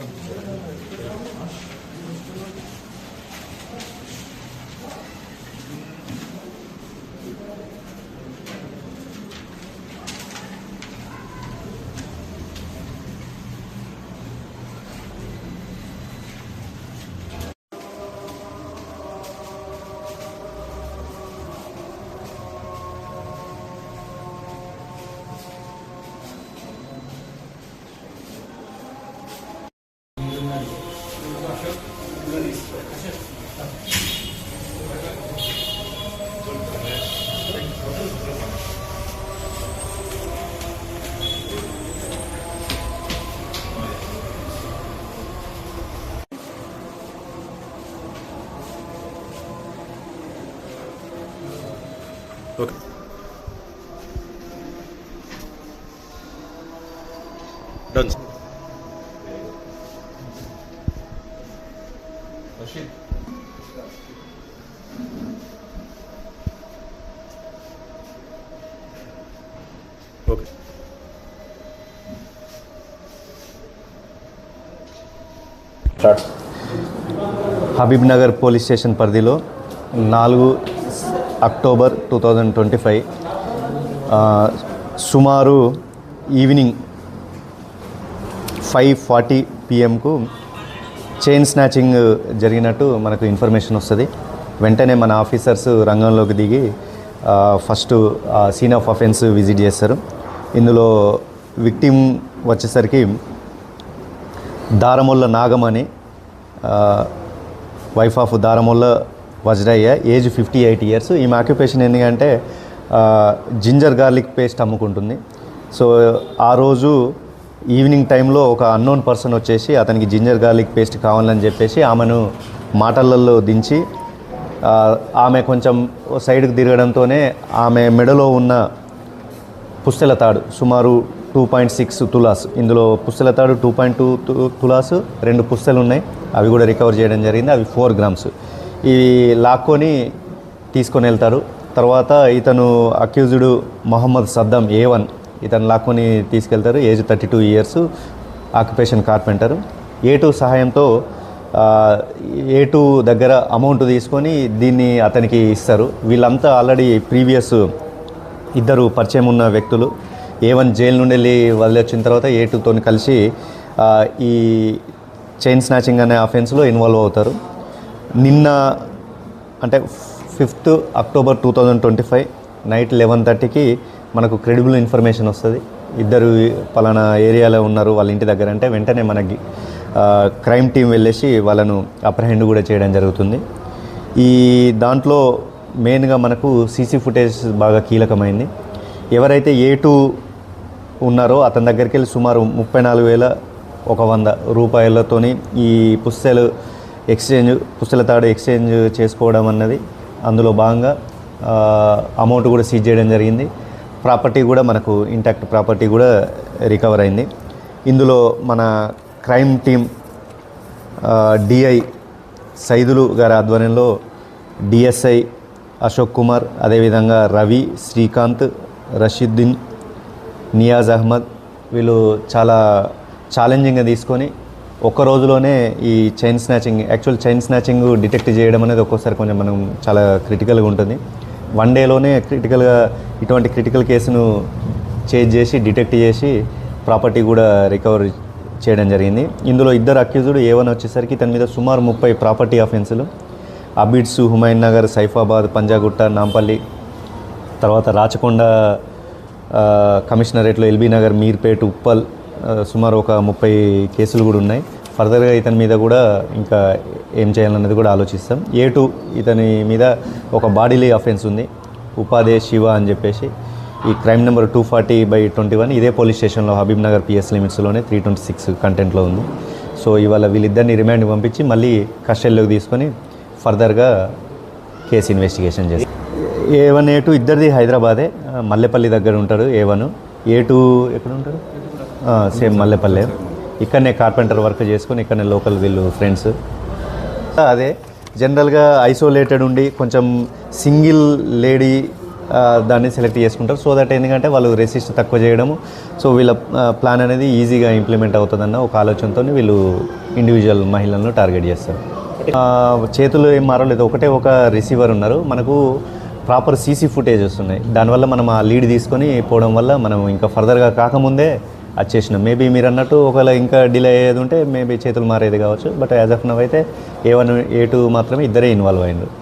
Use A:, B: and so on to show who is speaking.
A: Gracias. Okay. Done okay start
B: Habib Nagar police station పరిధిలో నాలుగు October two thousand twenty five సుమారు evening five forty పిఎంకు chain snatching జరిగినట్టు మనకు information వస్తుంది. వెంటనే మన ఆఫీసర్స్ రంగంలోకి దిగి first scene of offence visit చేస్తారు. ఇందులో విక్టిమ్ వచ్చేసరికి Daramolla Nagamani wife of Daramolla Vajrayya age fifty eight years. ఈమె ఆక్యుపేషన్ ఎందుకంటే జింజర్ గార్లిక్ పేస్ట్ అమ్ముకుంటుంది. సో ఆ రోజు ఈవినింగ్ టైంలో ఒక అన్నోన్ పర్సన్ వచ్చేసి అతనికి జింజర్ గార్లిక్ పేస్ట్ కావాలని చెప్పేసి ఆమెను మాటలలో దించి ఆమె కొంచెం సైడ్కి తిరగడంతోనే ఆమె మెడలో ఉన్న పుస్తెల తాడు సుమారు టూ పాయింట్ సిక్స్ తులాస్. ఇందులో పుస్తెల తాడు టూ పాయింట్ టూ తులాస్ రెండు పుస్తలు ఉన్నాయి. అవి కూడా రికవర్ చేయడం జరిగింది. అవి ఫోర్ గ్రామ్స్. ఇవి లాక్కొని తీసుకొని వెళ్తారు. తర్వాత ఇతను accused Mohammed Saddam A one ఇతను లాక్కొని తీసుకెళ్తారు. Age thirty two years occupation carpenter. A two సహాయంతో ఏ టూ దగ్గర అమౌంట్ తీసుకొని దీన్ని అతనికి ఇస్తారు. వీళ్ళంతా ఆల్రెడీ ప్రీవియస్ ఇద్దరు పరిచయం ఉన్న వ్యక్తులు. ఏ వన్ జైలు నుండి వెళ్ళి వదిలి వచ్చిన తర్వాత ఏ టూతో కలిసి ఈ చైన్ స్నాచింగ్ అనే అఫెన్స్లో ఇన్వాల్వ్ అవుతారు. నిన్న అంటే fifth October two thousand twenty five night eleven థర్టీకి మనకు క్రెడిబుల్ ఇన్ఫర్మేషన్ వస్తుంది. ఇద్దరు పలానా ఏరియాలో ఉన్నారు వాళ్ళ ఇంటి దగ్గర. అంటే వెంటనే మనకి క్రైమ్ టీం వెళ్ళేసి వాళ్ళను అప్రహెండ్ కూడా చేయడం జరుగుతుంది. ఈ దాంట్లో మెయిన్గా మనకు సీసీ ఫుటేజ్ బాగా కీలకమైంది. ఎవరైతే ఏ టూ ఉన్నారో అతని దగ్గరికి వెళ్ళి సుమారు ముప్పై నాలుగు వేల ఒక వంద రూపాయలతోని ఈ పుస్తలు ఎక్స్చేంజ్ పుస్తల తాడు ఎక్స్చేంజ్ చేసుకోవడం అన్నది అందులో భాగంగా అమౌంట్ కూడా సీజ్ చేయడం జరిగింది. ప్రాపర్టీ కూడా మనకు ఇంటాక్ట్ ప్రాపర్టీ కూడా రికవర్ అయింది. ఇందులో మన క్రైమ్ టీం డిఐ సైదులు గారి ఆధ్వర్యంలో డిఎస్ఐ అశోక్ కుమార్ అదేవిధంగా రవి శ్రీకాంత్ రషీద్దీన్ నియాజ్ అహ్మద్ వీళ్ళు చాలా ఛాలెంజింగ్గా తీసుకొని ఒక్క రోజులోనే ఈ chain snatching actual chain snatching detect చేయడం అనేది ఒక్కోసారి కొంచెం మనం చాలా క్రిటికల్గా ఉంటుంది. వన్ డేలోనే క్రిటికల్గా ఇటువంటి క్రిటికల్ కేసును చేజ్ చేసి డిటెక్ట్ చేసి ప్రాపర్టీ కూడా రికవర్ చేయడం జరిగింది. ఇందులో ఇద్దరు అక్యూజుడు ఏవన్ వచ్చేసరికి తన మీద సుమారు ముప్పై ప్రాపర్టీ అఫెన్సులు అబిడ్స్ హుమాయూన్ నగర్ సైఫాబాద్ పంజాగుట్ట నాంపల్లి తర్వాత రాచకొండ కమిషనరేట్లో ఎల్బీ నగర్ మీర్పేట్ ఉప్పల్ సుమారు ఒక ముప్పై కేసులు కూడా ఉన్నాయి. ఫర్దర్గా ఇతని మీద కూడా ఇంకా ఏం చేయాలన్నది కూడా ఆలోచిస్తాం. ఏ టూ ఇతని మీద ఒక బాడీలీ అఫెన్స్ ఉంది. ఉపాధి శివ అని చెప్పేసి ఈ crime number two forty by twenty one ఇదే పోలీస్ స్టేషన్లో హబీబ్ నగర్ పిఎస్ లిమిట్స్లోనే త్రీ ట్వంటీ సిక్స్ కంటెంట్లో ఉంది. సో ఇవాళ వీళ్ళిద్దరిని రిమాండ్ పంపించి మళ్ళీ కస్టడీలోకి తీసుకొని ఫర్దర్గా కేసు ఇన్వెస్టిగేషన్ చేస్తాం ఏ వన్ ఏ టూ ఇద్దరిది హైదరాబాదే. మల్లెపల్లి దగ్గర ఉంటాడు ఏ వన్. ఏ టూ ఎక్కడ ఉంటాడు సేమ్ మల్లెపల్లె. ఇక్కడనే కార్పెంటర్ వర్క్ చేసుకొని ఇక్కడనే లోకల్ వీళ్ళు ఫ్రెండ్స్ అదే జనరల్గా ఐసోలేటెడ్ ఉండి కొంచెం సింగిల్ లేడీ దాన్ని సెలెక్ట్ చేసుకుంటారు. సో దట్ ఎందుకంటే వాళ్ళు రెసిస్ట్ తక్కువ చేయడము. సో వీళ్ళ ప్లాన్ అనేది ఈజీగా ఇంప్లిమెంట్ అవుతుందన్న ఒక ఆలోచనతో వీళ్ళు ఇండివిజువల్ మహిళలను టార్గెట్ చేస్తారు. చేతులు ఏం మారలేదు. ఒకటే ఒక రిసీవర్ ఉన్నారు. మనకు ప్రాపర్ సీసీ ఫుటేజ్ వస్తున్నాయి. దానివల్ల మనం ఆ లీడ్ తీసుకొని పోవడం వల్ల మనం ఇంకా ఫర్దర్గా కాకముందే వచ్చేసినాం మేబీ మీరు అన్నట్టు ఒకవేళ ఇంకా డిలే అయ్యేది ఉంటే మేబీ చేతులు మారేది కావచ్చు. బట్ యాజ్ ఆఫ్ నవ్ అయితే ఏ వన్ ఏ టూ మాత్రమే ఇద్దరే ఇన్వాల్వ్ అయ్యారు